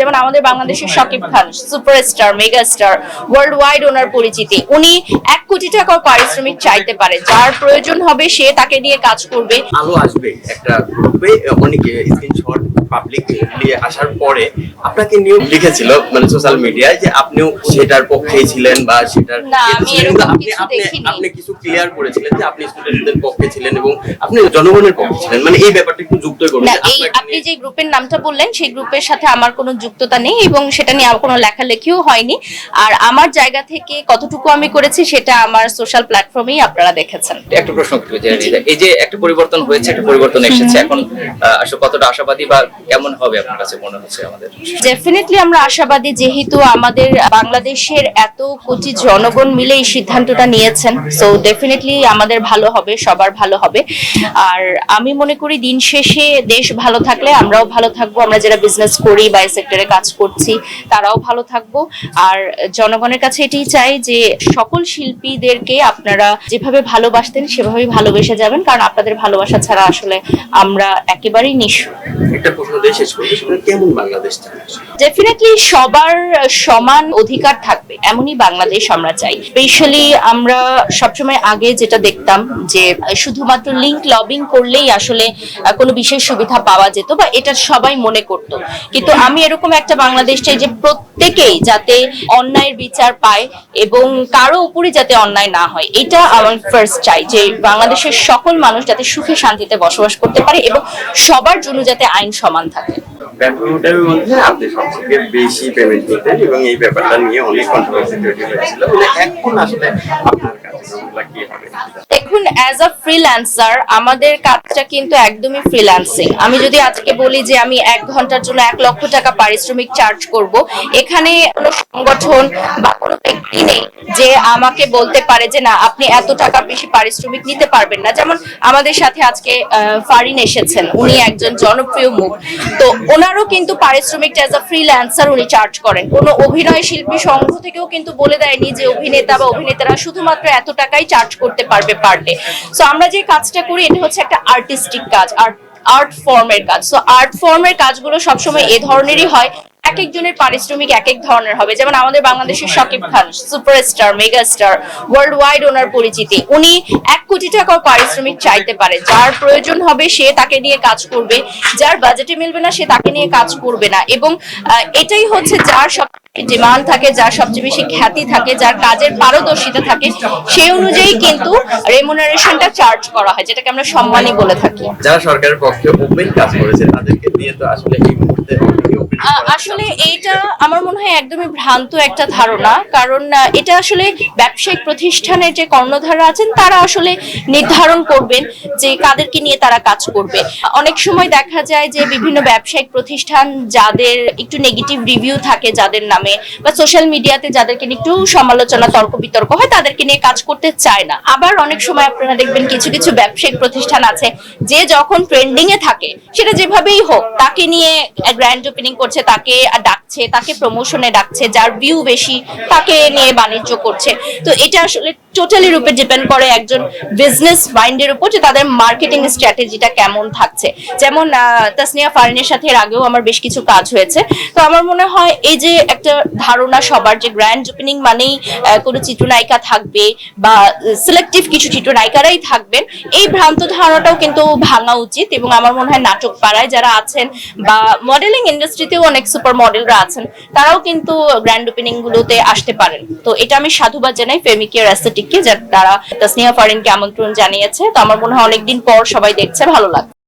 যেমন আমাদের বাংলাদেশের Shakib Khan superstar mega star world wide ওনার পরিচিতি। উনি এক কোটি টাকা পারিশ্রমিক চাইতে পারে। যার প্রয়োজন হবে সে তাকে নিয়ে কাজ করবে। আলো আসবে একটা গ্রুপে অনেকে স্ক্রিনশট পাবলিক নিয়ে আসার পরে আপনাকে নিয়ে লিখেছিল মানে সোশ্যাল মিডিয়ায় যে আপনিও সেটার পক্ষেই ছিলেন বা সেটার আপনি কিছু আপনি কিছু ক্লিয়ার করেছিলেন যে আপনি স্টুডেন্টদের পক্ষে ছিলেন এবং আপনি জনগণের পক্ষে ছিলেন। মানে এই ব্যাপারটা একটু যুক্ত করুন না যে এই আপনাকে আপনি যে গ্রুপের নামটা বললেন সেই গ্রুপের সাথে আমার কোনো যুক্ততা নেই এবং সেটা নিয়ে কোনো লেখালেখিও হয়নি। আর আমার জায়গা থেকে কতটুকু আমি করেছি সেটা আমার সোশ্যাল প্ল্যাটফর্মেই আপনারা দেখেছেন। একটা প্রশ্ন। এই যে একটা পরিবর্তন হয়েছে একটা পরিবর্তন এসেছে এখন আসলে কতটা আশাবাদী বা কেমন হবে আপনার কাছে মনে হচ্ছে আমাদের? ডেফিনেটলি আমরা আশাবাদী যেহেতু আমাদের বাংলাদেশের এত কোটি জনগণ মিলে এই সিদ্ধান্তটা নিয়েছেন সো ডেফিনেটলি আমাদের ভালো হবে সবার ভালো হবে। আর আমি মনে করি দিন শেষে দেশ ভালো থাকলে আমরাও ভালো থাকব আমরা যারা বিজনেস করি বা এই সেক্টরে কাজ করছি তারাও ভালো থাকব। আর জনগণের কাছে এটাই চাই যে সকল শিল্পীদেরকে আপনারা যেভাবে ভালোবাসতেন সেভাবেই ভালোবেসে যাবেন কারণ আপনাদের ভালোবাসা ছাড়া আসলে আমরা একেবারেই নিঃস্ব। একটা প্রশ্ন দিয়ে শেষ কেমন বাংলাদেশ ডেফিনেটলি সবার সমান অধিকার থাকবে এমনই বাংলাদেশ আমরা চাই। স্পেশালি আমরা সবসময় আগে যেটা দেখতাম যে শুধুমাত্র লিঙ্ক লবিং করলেই আসলে কোনো বিশেষ সুবিধা পাওয়া যেত বা এটা সবাই মনে করত। কিন্তু আমি এরকম একটা বাংলাদেশ চাই যে প্রত্যেকেই যাতে অন্যায়ের বিচার পায় এবং কারও উপরে যাতে অন্যায় না হয়। এটা আমার ফার্স্ট চাই যে বাংলাদেশের সকল মানুষ যাতে সুখে শান্তিতে বসবাস করতে পারে এবং সবার জন্য যাতে আইন সমান থাকে। নিতেন এবং এই ব্যাপারটা নিয়ে অনেক কন্ট্রোভার্সি তৈরি হয়েছিল। মানে এখন আসলে আপনার দেখুন অ্যাজ আ ফ্রিল্যান্সার আমাদের কাজটা কিন্তু একদমই ফ্রিল্যান্সিং আমি যদি আজকে বলি যে আমি এক ঘণ্টার জন্য এক লক্ষ টাকা পারিশ্রমিক চার্জ করব, এখানে সংগঠন বা কোনো ব্যক্তি নেই যে আমাকে বলতে পারে যে না, আপনি এত টাকা বেশি পারিশ্রমিক নিতে পারবেন না। যেমন আমাদের সাথে আজকে ফারিন এসেছেন। উনি একজন জনপ্রিয় মুখ। তো ওনারও কিন্তু পারিশ্রমিকটা অ্যাজ আ ফ্রিল্যান্সার উনি চার্জ করেন। কোনো অভিনয় শিল্পী সংঘ থেকেও কিন্তু বলে দেয়নি যে অভিনেতা বা অভিনেতারা শুধুমাত্র এত টাকাই চার্জ করতে পারবে পার ডে সো আমরা যে কাজটা করি, এটা হচ্ছে একটা আর্টিস্টিক কাজ। আর্ট আর্ট ফর্মের কাজ। সো আর্ট ফর্মের কাজগুলো সবসময় এ ধরনেরই হয়। এক একজনের পারিশ্রমিক এক এক ধরনের হবে। যেমন আমাদের বাংলাদেশের Shakib Khan superstar mega star world wide ওনার পরিচিতি। উনি এক কোটি টাকা পারিশ্রমিক চাইতে পারে। যার প্রয়োজন হবে সে তাকে নিয়ে কাজ করবে। যার বাজেটে মিলবে না, সে তাকে নিয়ে কাজ করবে না। এবং এটাই হচ্ছে যার সব ডিমান্ড থাকে যার সবচেয়ে বেশি খ্যাতি থাকে যার কাজের পারদর্শিতা থাকে সেই অনুযায়ী কিন্তু রেমুনারেশনটা চার্জ করা হয় যেটাকে আমরা সম্মানই বলে থাকি। যারা সরকারের পক্ষে ওপেন কাজ করেছে তাদেরকে দিয়ে তো আসলে এই মুহূর্তে আসলে এইটা আমার মনে হয় একদমই ভ্রান্ত একটা ধারণা কারণ এটা আসলে ব্যবসায়িক প্রতিষ্ঠানের যে কর্ণধারা আছেন তারা আসলে নির্ধারণ করবেন যে কাদেরকে নিয়ে তারা কাজ করবে। অনেক সময় দেখা যায় যে বিভিন্ন ব্যবসায়িক প্রতিষ্ঠান যাদের একটু নেগেটিভ রিভিউ থাকে যাদের নামে বা সোশ্যাল মিডিয়াতে যাদেরকে নিয়ে একটু সমালোচনা, তর্ক বিতর্ক হয়, তাদেরকে নিয়ে কাজ করতে চায় না। আবার অনেক সময় আপনারা দেখবেন কিছু কিছু ব্যবসায়িক প্রতিষ্ঠান আছে, যে যখন ট্রেন্ডিং এ থাকে, সেটা যেভাবেই হোক, তাকে নিয়ে গ্র্যান্ড ওপেনিং করছে, তাকে ডাকছে, তাকে প্রমোশনে ডাকছে, যার ভিউ বেশি, তাকে নিয়ে বাণিজ্য করছে। তো এটা আসলে টোটালি রূপে ডিপেন্ড করে একজন বিজনেস মাইন্ডের উপর যে তাদের মার্কেটিং স্ট্র্যাটেজিটা কেমন থাকছে। যেমন তাসনিয়া ফারিনের সাথে এর আগেও আমার বেশ কিছু কাজ হয়েছে। তো আমার মনে হয়, এই যে একটা ধারণা সবার যে গ্র্যান্ড ওপেনিং মানেই কোনো চিত্রনায়িকা থাকবে বা সিলেক্টিভ কিছু চিত্রনায়িকারাই থাকবেন, এই ভ্রান্ত ধারণাটাও কিন্তু ভাঙা উচিত এবং আমার মনে হয় নাটক পাড়ায় যারা আছেন বা মডেলিং ইন্ডাস্ট্রিতেও অনেক সুপার মডেলরা আছেন, তারাও কিন্তু গ্র্যান্ড ওপেনিং গুলোতে আসতে পারেন। তো এটা আমি সাধুবাদ জানাই ফেমিকের অ্যাস্থেটিককে যারা তারা তাসনিয়া ফারিনকে আমন্ত্রণ জানিয়েছে। তো আমার মনে হয় অনেকদিন পর সবাই দেখছে, ভালো লাগছে।